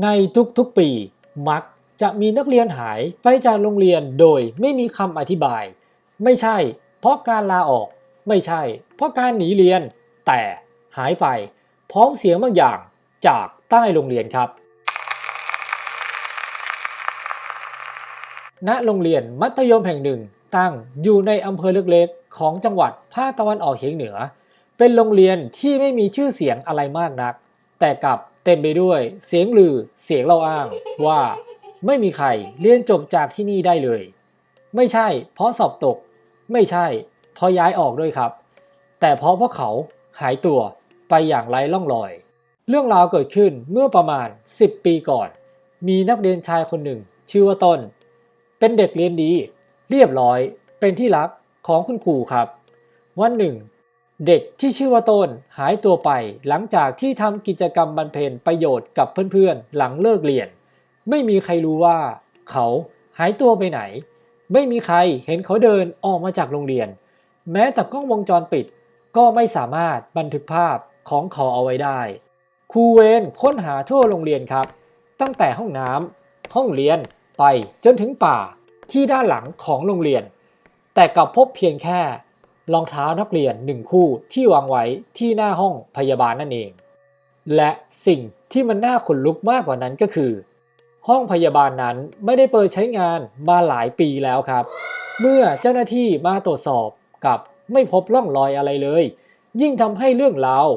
ในทุกๆปี มักจะมีนักเรียนหายไปจากโรงเรียนโดยไม่มีคำอธิบาย ไม่ใช่ เพราะการลาออก ไม่ใช่ เพราะการหนีเรียน แต่หายไป พร้อมเสียงบางอย่างจากใต้โรงเรียนครับ ณ โรงเรียนมัธยมแห่งหนึ่งตั้งอยู่ในอำเภอเล็กๆ ของจังหวัดภาคตะวันออกเฉียงเหนือ เป็นโรงเรียนที่ไม่มีชื่อเสียงอะไรมากนัก แต่กับ เต็มไปด้วย เสียงลือ เสียงเล่าอ้างว่าไม่มีใครเรียนจบจากที่นี่ได้เลย ไม่ใช่ เพราะสอบตก ไม่ใช่ เพราะย้ายออกด้วยครับ แต่เพราะพวกเขาหายตัวไปอย่างไร้ร่องรอย เรื่องราวเกิดขึ้นเมื่อประมาณ 10 ปีก่อน มีนักเรียนชายคนหนึ่ง ชื่อว่าต้น เป็นเด็กเรียนดี เรียบร้อย เป็นที่รักของคุณครูครับ วันหนึ่ง เด็กที่ชื่อว่าต้นหายตัวไป หลังจากที่ทำกิจกรรมบรรเพนประโยชน์กับเพื่อนๆ หลังเลิกเรียน ไม่มีใครรู้ว่า เขาหายตัวไปไหน ไม่มีใครเห็นเขาเดินออกมาจากโรงเรียน แม้แต่กล้องวงจรปิด ก็ไม่สามารถบันทึกภาพของเขาเอาไว้ได้ครูเวนค้นหาทั่วโรงเรียนครับ ตั้งแต่ห้องน้ำห้องเรียนไปจนถึงป่าที่ด้านหลังของโรงเรียน แต่กลับพบเพียงแค่ รองเท้านักเรียนหนึ่งคู่ที่วางไว้ที่หน้าห้องพยาบาลนั่นเอง และสิ่งที่มันน่าขนลุกมากกว่านั้นก็คือ ห้องพยาบาลนั้นไม่ได้เปิดใช้งานมาหลายปีแล้วครับ เมื่อเจ้าหน้าที่มาตรวจสอบกับไม่พบร่องรอยอะไรเลย ยิ่งทำให้เรื่องราว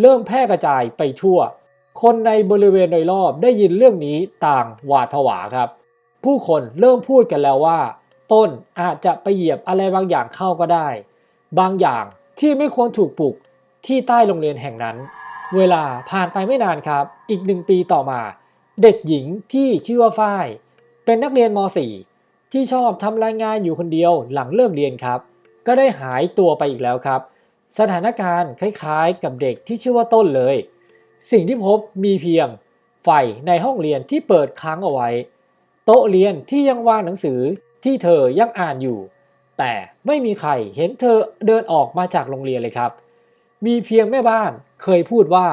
เริ่มแพร่กระจายไปทั่ว คนในบริเวณโดยรอบได้ยินเรื่องนี้ต่างหวาดผวาครับ ผู้คนเริ่มพูดกันแล้วว่า ต้นอาจจะไปเหยียบอะไรบางอย่างเข้าก็ได้ บางอย่างที่ไม่ควรถูกปลูกที่ใต้โรงเรียนแห่งนั้น เวลาผ่านไปไม่นานครับ อีกหนึ่งปีต่อมา เด็กหญิงที่ชื่อว่าฝ้าย เป็นนักเรียนม .4 ที่ชอบทำรายงานอยู่คนเดียวหลังเลิกเรียนครับ ก็ได้หายตัวไปอีกแล้วครับ สถานการณ์คล้ายๆ กับเด็กที่ชื่อว่าต้นเลย สิ่งที่พบมีเพียง ไฟในห้องเรียนที่เปิดค้างเอาไว้ โต๊ะเรียนที่ยังวางหนังสือที่เธอยังอ่านอยู่ แต่ไม่มีใครเห็นเธอเดินออกมาจากโรงเรียนเลยครับ มีเพียงแม่บ้านเคยพูดว่า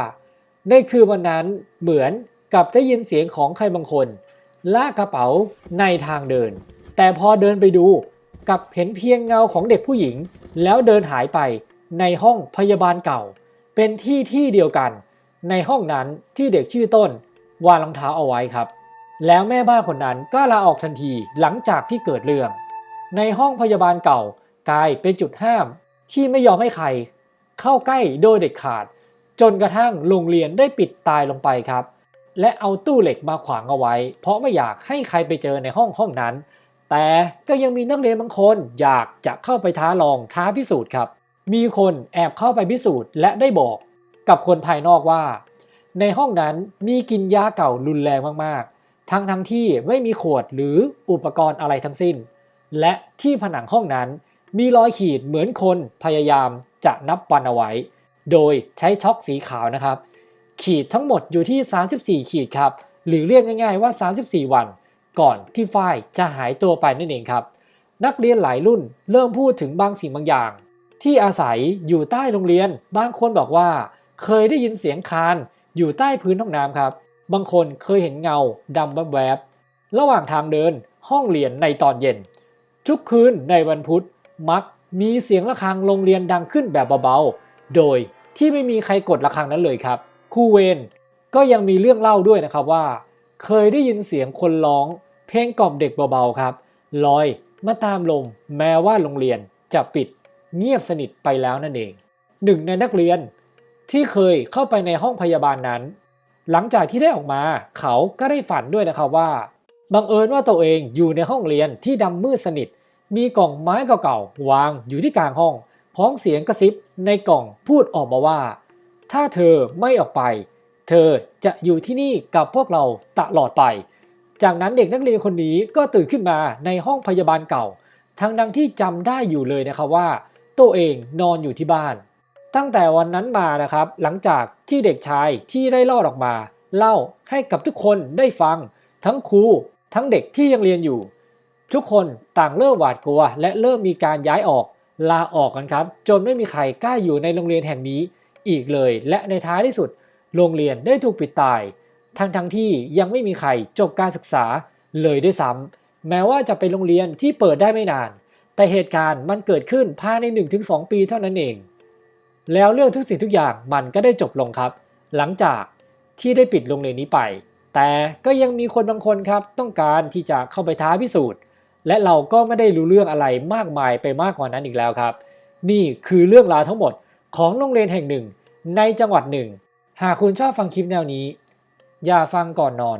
ในคืนวันนั้นเหมือนกับได้ยินเสียงของใครบางคนลากกระเป๋าในทางเดิน แต่พอเดินไปดูกับเห็นเพียงเงาของเด็กผู้หญิง แล้วเดินหายไปในห้องพยาบาลเก่า เป็นที่ที่เดียวกัน ในห้องนั้นที่เด็กชื่อต้น วางรองเท้าเอาไว้ครับ แล้วแม่บ้านคนนั้นก็ลาออกทันทีหลังจากที่เกิดเรื่อง ในห้องพยาบาลเก่ากลายเป็นจุดห้ามที่ไม่ยอมให้ใคร เข้าใกล้โดยเด็ดขาด จนกระทั่งโรงเรียนได้ปิดตายลงไปครับ และเอาตู้เหล็กมาขวางเอาไว้ เพราะไม่อยากให้ใครไปเจอในห้องห้องนั้น แต่ก็ยังมีนักเรียนบางคนอยากจะเข้าไปท้าลองท้าพิสูจน์ครับ มีคนแอบเข้าไปพิสูจน์ และได้บอก กับคนภายนอกว่า ในห้องนั้นมีกินยาเก่ารุนแรงมากๆ ทั้งทั้งที่ไม่มีขวดหรืออุปกรณ์อะไรทั้งสิ้น และที่ผนังห้องนั้นมีรอยขีดเหมือนคนพยายามจะนับวันเอาไว้ โดยใช้ช็อกสีขาวนะครับ ขีดทั้งหมดอยู่ที่ 34 ขีดครับ หรือเรียกง่ายๆว่า 34 วัน ก่อนที่ฝ้ายจะหายตัวไปนั่นเองครับ นักเรียนหลายรุ่นเริ่มพูดถึงบางสิ่งบางอย่าง ที่อาศัยอยู่ใต้โรงเรียน บางคนบอกว่า เคยได้ยินเสียงคานอยู่ใต้พื้นห้องน้ำครับ บางคนเคยเห็นเงาดำแวบๆระหว่างทางเดินห้องเรียนในตอนเย็น ทุกคืนในวันพุธมักมีเสียงะระฆังโรงเรียนดังขึ้นแบบเบาๆ โดยที่ไม่มีใครกดระฆังนั้นเลยครับครูเวนก็ยังมีเรื่องเล่าด้วยนะครับว่า เคยได้ยินเสียงคนร้อง เพลงกล่อมเด็กเบาๆครับลอยมาตามลมแม้ว่าโรงเรียนจะปิดเงียบสนิทไปแล้วนั่นเอง หนึ่งในนักเรียนที่เคยเข้าไปในห้องพยาบาลนั้น หลังจากที่ได้ออกมาเขาก็ได้ฝันด้วยนะครับว่า บังเอิญว่าตัวเองอยู่ในห้องเรียนที่ดำมืดสนิท มีกล่องไม้เก่าๆวางอยู่ที่กลางห้อง พร้อมเสียงกระซิบในกล่องพูดออกมาว่า ถ้าเธอไม่ออกไป เธอจะอยู่ที่นี่กับพวกเราตลอดไป จากนั้นเด็กนักเรียนคนนี้ก็ตื่นขึ้นมาในห้องพยาบาลเก่า ทั้งดังที่จำได้อยู่เลยนะครับว่า ตัวเองนอนอยู่ที่บ้าน ตั้งแต่วันนั้นมานะครับ หลังจากที่เด็กชายที่ได้รอดออกมา เล่าให้กับทุกคนได้ฟัง ทั้งครูทั้งเด็กที่ยังเรียนอยู่ ทุกคนต่างเริ่มหวาดกลัว และเริ่มมีการย้ายออกลาออกกันครับ จนไม่มีใครกล้าอยู่ในโรงเรียนแห่งนี้อีกเลย และในท้ายที่สุด โรงเรียนได้ถูกปิดตาย ทั้งทั้งๆที่ยังไม่มีใครจบการศึกษาเลยด้วยซ้ำแม้ว่าจะเป็นโรงเรียนที่เปิดได้ไม่นาน แต่เหตุการณ์มันเกิดขึ้นภายใน 1-2 ปีเท่านั้นเอง แล้วเรื่องทุกสิ่งทุกอย่างมันก็ได้จบลงครับ หลังจากที่ได้ปิดโรงเรียนนี้ไป แต่ก็ยังมีคนบางคนครับต้องการที่จะเข้าไปท้าพิสูจน์ และเราก็ไม่ได้รู้เรื่องอะไรมากมายไปมากกว่านั้นอีกแล้วครับ นี่คือเรื่องราวทั้งหมดของโรงเรียนแห่งหนึ่ง ในจังหวัดหนึ่ง หากคุณชอบฟังคลิปแนวนี้ อย่าฟังก่อนนอน